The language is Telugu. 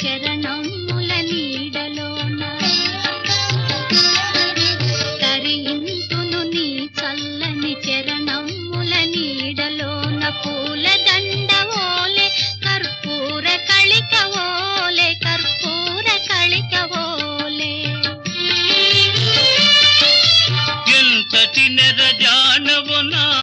చరణముల నీడలోన తరింతును నీ చల్లని చరణముల నీడలోన పూల దండ ఓలే కర్పూర కళిక ఓలే కర్పూర కళిక ఓలే. ఎంతటి నెరజానవు నా